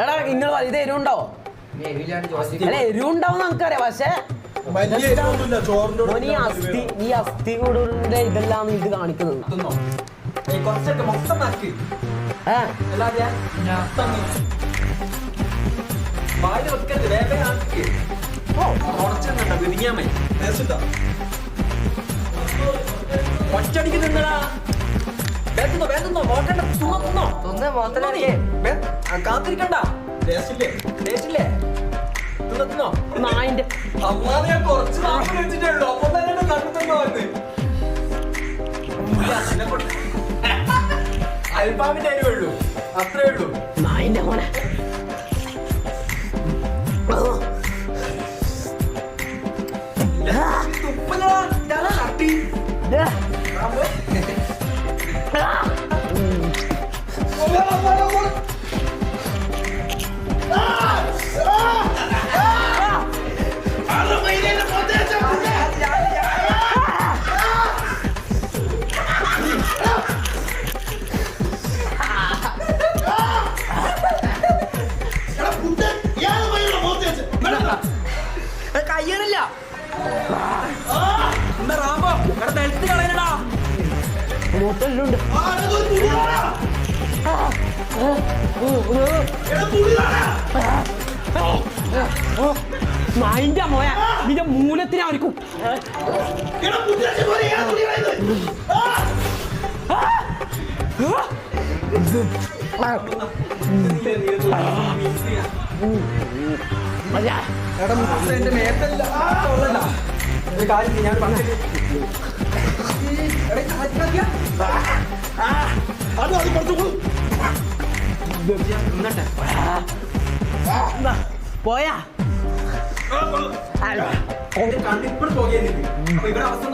എടാ നിങ്ങൾ ഇത് എരിവുണ്ടോ? അല്ല എരിവുണ്ടാവും നമുക്കറിയാം പക്ഷെ ഈ അസ്ഥി ഈ അസ്ഥി കൂടുതലിന്റെ ഇതെല്ലാം ഇത് കാണിക്കുന്നുണ്ട്. കുറച്ചൊക്കെ മൊത്തം നാക്ക് ഏ? അല്ലാതെ വായിൽ വെക്കരുത് വേഗം ആക്കി ഓ. വിരിഞ്ഞാമേ ടേസ്റ്റ് ഉണ്ടാ? വേഗത്തുന്നോ വേഗത്തുന്നോ നോക്കണ്ട തിന്നോ തിന്നോ തിന്ന് തിന്നോ ആ, കാത്തിരിക്കണ്ട. ടേസ്റ്റ് ഇല്ലേ ടേസ്റ്റില്ലേ തിന്നോ തിന്നോ? നായിന്റെ അമ്മാതെ ഞാൻ കുറച്ച് നാട്ടിൽ വെച്ചിട്ടേ ഉള്ളൂ അപ്പൊ തന്നെ എന്നെ കണ്ടിട്ടുണ്ടോ വന്ന് അൽഫാമിന്റെ അരി ഉള്ളൂ അത്രേ ഉള്ളൂ. നായിന്റെ മോനെ. തുപ്പലടാ ഞാൻ തട്ടി കയ്യണില്ല. എന്താ റാമ്പോ? എടാ നിലത്ത് കളയണടാ. മോയ നിന്റെ മൂലത്തിനെ അവർക്കും മുത്ത് എന്റെ മേത്തല്ല. കാര്യം ഞാൻ കളിക്കാ. അത് അത് തിന്നട്ടെ. പോയാ. ഇവിടെ അവസ്ഥ